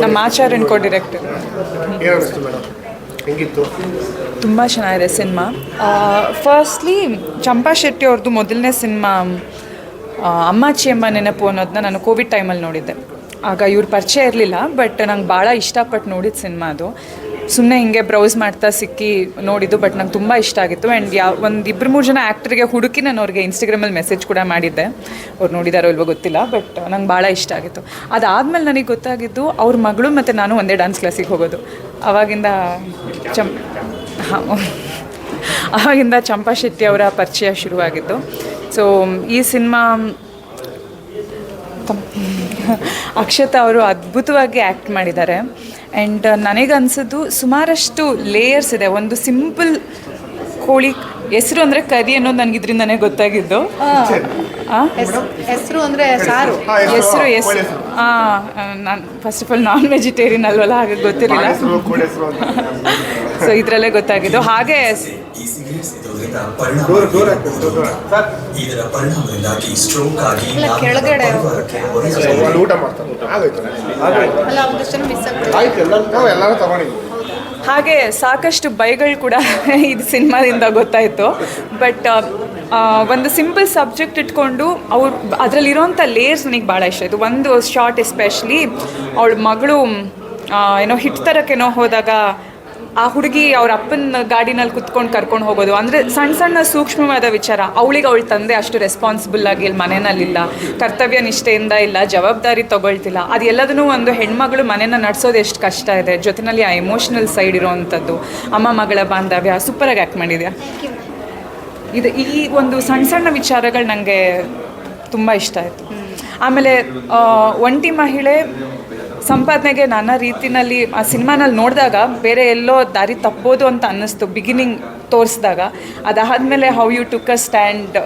ನಮ್ಮ ಆಚಾರ್ಯ ಕೋ ಡಿರೆಕ್ಟರ್ ಹೆಂಗಿತ್ತು? ತುಂಬ ಚೆನ್ನಾಗಿದೆ ಸಿನಿಮಾ. ಫಸ್ಟ್ಲಿ ಚಂಪಾ ಶೆಟ್ಟಿ ಅವ್ರದ್ದು ಮೊದಲನೇ ಸಿನಿಮಾ ಅಮ್ಮಾಚಿ ಅಮ್ಮ ನೆನಪು ಅನ್ನೋದನ್ನ ನಾನು ಕೋವಿಡ್ ಟೈಮಲ್ಲಿ ನೋಡಿದ್ದೆ. ಆಗ ಇವ್ರ ಪರಿಚಯ ಇರಲಿಲ್ಲ ಬಟ್ ನಂಗೆ ಭಾಳ ಇಷ್ಟಪಟ್ಟು ನೋಡಿದ ಸಿನಿಮಾ ಅದು. ಸುಮ್ಮನೆ ಹಿಂಗೆ ಬ್ರೌಸ್ ಮಾಡ್ತಾ ಸಿಕ್ಕಿ ನೋಡಿದ್ದು ಬಟ್ ನಂಗೆ ತುಂಬ ಇಷ್ಟ ಆಗಿತ್ತು. ಆ್ಯಂಡ್ ಯಾವ ಒಂದು ಇಬ್ಬರು ಮೂರು ಜನ ಆ್ಯಕ್ಟ್ರಿಗೆ ಹುಡುಕಿ ನಾನು ಅವ್ರಿಗೆ ಇನ್ಸ್ಟಾಗ್ರಾಮಲ್ಲಿ ಮೆಸೇಜ್ ಕೂಡ ಮಾಡಿದ್ದೆ. ಅವ್ರು ನೋಡಿದಾರೋ ಇಲ್ವೋ ಗೊತ್ತಿಲ್ಲ ಬಟ್ ನಂಗೆ ಭಾಳ ಇಷ್ಟ ಆಗಿತ್ತು. ಅದಾದಮೇಲೆ ನನಗೆ ಗೊತ್ತಾಗಿದ್ದು ಅವ್ರ ಮಗಳು ಮತ್ತು ನಾನು ಒಂದೇ ಡ್ಯಾನ್ಸ್ ಕ್ಲಾಸಿಗೆ ಹೋಗೋದು. ಅವಾಗಿಂದ ಚಂ, ಹಾಂ ಆವಾಗಿಂದ ಚಂಪಾ ಶೆಟ್ಟಿ ಅವರ ಪರಿಚಯ ಶುರುವಾಗಿತ್ತು ಸೊ ಈ ಸಿನಿಮಾ ಅಕ್ಷತಾ ಅವರು ಅದ್ಭುತವಾಗಿ ಆ್ಯಕ್ಟ್ ಮಾಡಿದ್ದಾರೆ. ಆ್ಯಂಡ್ ನನಗನ್ಸೋದು ಸುಮಾರಷ್ಟು ಲೇಯರ್ಸ್ ಇದೆ. ಒಂದು ಸಿಂಪಲ್ ಕೋಳಿ ಹೆಸರು ಅಂದರೆ ಕರಿ ಅನ್ನೋದು ನನಗೆ ಇದರಿಂದನೇ ಗೊತ್ತಾಗಿದ್ದು. ಆ? ಹೆಸರು ಅಂದ್ರೆ ಸಾರು. ಹೆಸರು. ಹೆಸರು ಹಾಂ ನಾನು first of all non vegetarian ಅಲ್ವಲ್ಲ ಹಾಗೆ ಗೊತ್ತಿರಲಿಲ್ಲ. ಸೊ ಇದರಲ್ಲೇ ಗೊತ್ತಾಗಿದ್ದು. ಹಾಗೆ ಕೆಳಗಡೆ ಊಟ ಮಾಡ್ತಾರೆ. ಹಾಗೆ ಸಾಕಷ್ಟು ಬೈಗಳು ಕೂಡ ಇದು ಸಿನಿಮಾದಿಂದ ಗೊತ್ತಾಯಿತು. ಬಟ್ ಒಂದು ಸಿಂಪಲ್ ಸಬ್ಜೆಕ್ಟ್ ಇಟ್ಕೊಂಡು ಅವ್ರು ಅದರಲ್ಲಿರೋಂಥ ಲೇಯರ್ಸ್ ನನಗೆ ಭಾಳ ಇಷ್ಟ ಆಯಿತು. ಒಂದು ಶಾರ್ಟ್ ಎಸ್ಪೆಷಲಿ ಅವಳ ಮಗಳು ಏನೋ ಹಿಟ್ ಥರಕ್ಕೇನೋ ಹೋದಾಗ ಆ ಹುಡುಗಿ ಅವ್ರ ಅಪ್ಪನ ಗಾಡಿನಲ್ಲಿ ಕುತ್ಕೊಂಡು ಕರ್ಕೊಂಡು ಹೋಗೋದು. ಅಂದರೆ ಸಣ್ಣ ಸಣ್ಣ ಸೂಕ್ಷ್ಮವಾದ ವಿಚಾರ. ಅವಳಿಗೆ ಅವಳ ತಂದೆ ಅಷ್ಟು ರೆಸ್ಪಾನ್ಸಿಬಲ್ ಆಗಿ ಇಲ್ಲಿ ಮನೆಯಲ್ಲಿಲ್ಲ ಕರ್ತವ್ಯ ನಿಷ್ಠೆಯಿಂದ ಇಲ್ಲ ಜವಾಬ್ದಾರಿ ತಗೊಳ್ತಿಲ್ಲ. ಅದೆಲ್ಲದನ್ನೂ ಒಂದು ಹೆಣ್ಮಗಳು ಮನೇನ ನಡೆಸೋದು ಎಷ್ಟು ಕಷ್ಟ ಇದೆ. ಜೊತೆಯಲ್ಲಿ ಆ ಎಮೋಷನಲ್ ಸೈಡ್ ಇರೋವಂಥದ್ದು. ಅಮ್ಮ ಮಗಳ ಬಾಂಧವ್ಯ ಸೂಪರಾಗಿ ಆ್ಯಕ್ಟ್ ಮಾಡಿದ್ಯಾ? ಇದು ಈ ಒಂದು ಸಣ್ಣ ಸಣ್ಣ ವಿಚಾರಗಳು ನನಗೆ ತುಂಬ ಇಷ್ಟ ಆಯಿತು. ಆಮೇಲೆ ಒಂಟಿ ಮಹಿಳೆ ಸಂಪಾದನೆಗೆ ನಾನಾ ರೀತಿನಲ್ಲಿ, ಆ ಸಿನಿಮಾನಲ್ಲಿ ನೋಡಿದಾಗ ಬೇರೆ ಎಲ್ಲೋ ದಾರಿ ತಪ್ಪೋದು ಅಂತ ಅನ್ನಿಸ್ತು ಬಿಗಿನಿಂಗ್ ತೋರಿಸಿದಾಗ. ಅದಾದಮೇಲೆ how you took a stand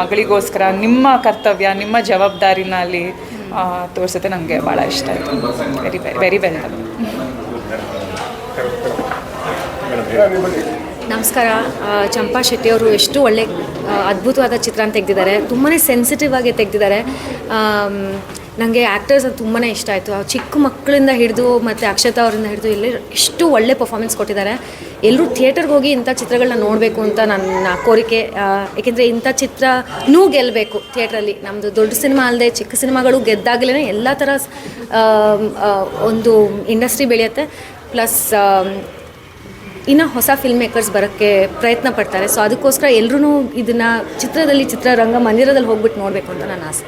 ಮಗಳಿಗೋಸ್ಕರ, ನಿಮ್ಮ ಕರ್ತವ್ಯ, ನಿಮ್ಮ ಜವಾಬ್ದಾರಿನಲ್ಲಿ ತೋರಿಸುತ್ತೆ ನನಗೆ ಭಾಳ ಇಷ್ಟ ಆಯಿತು. ವೆರಿ ವೆರಿ ವೆಲ್ ಡನ್ ನಮಸ್ಕಾರ. ಚಂಪಾ ಶೆಟ್ಟಿ ಅವರು ಎಷ್ಟು ಒಳ್ಳೆ ಅದ್ಭುತವಾದ ಚಿತ್ರ ತೆಗೆದಿದ್ದಾರೆ. ತುಂಬಾ ಸೆನ್ಸಿಟಿವ್ ಆಗಿ ತೆಗೆದಿದ್ದಾರೆ. ನನಗೆ ಆ್ಯಕ್ಟರ್ಸ್ ಅದು ತುಂಬಾ ಇಷ್ಟ ಆಯಿತು. ಚಿಕ್ಕ ಮಕ್ಕಳಿಂದ ಹಿಡಿದು ಮತ್ತು ಅಕ್ಷತಾ ಅವರಿಂದ ಹಿಡಿದು ಎಲ್ಲ ಎಷ್ಟು ಒಳ್ಳೆ ಪರ್ಫಾರ್ಮೆನ್ಸ್ ಕೊಟ್ಟಿದ್ದಾರೆ. ಎಲ್ಲರೂ ಥಿಯೇಟರ್ಗೆ ಹೋಗಿ ಇಂಥ ಚಿತ್ರಗಳನ್ನ ನೋಡಬೇಕು ಅಂತ ನನ್ನ ಕೋರಿಕೆ. ಏಕೆಂದರೆ ಇಂಥ ಚಿತ್ರನೂ ಗೆಲ್ಲಬೇಕು ಥಿಯೇಟ್ರಲ್ಲಿ ನಮ್ಮದು ದೊಡ್ಡ ಸಿನಿಮಾ ಅಲ್ಲದೆ ಚಿಕ್ಕ ಸಿನಿಮಾಗಳು ಗೆದ್ದಾಗಲೇ ಎಲ್ಲ ಥರ ಒಂದು ಇಂಡಸ್ಟ್ರಿ ಬೆಳೆಯುತ್ತೆ. ಪ್ಲಸ್ ಇನ್ನು ಹೊಸ ಫಿಲ್ಮ್ ಮೇಕರ್ಸ್ ಬರೋಕ್ಕೆ ಪ್ರಯತ್ನ ಪಡ್ತಾರೆ. ಸೊ ಅದಕ್ಕೋಸ್ಕರ ಎಲ್ಲರೂ ಇದನ್ನು ಚಿತ್ರದಲ್ಲಿ ಚಿತ್ರರಂಗ ಮಂದಿರದಲ್ಲಿ ಹೋಗ್ಬಿಟ್ಟು ನೋಡಬೇಕು ಅಂತ ನನ್ನ ಆಸೆ.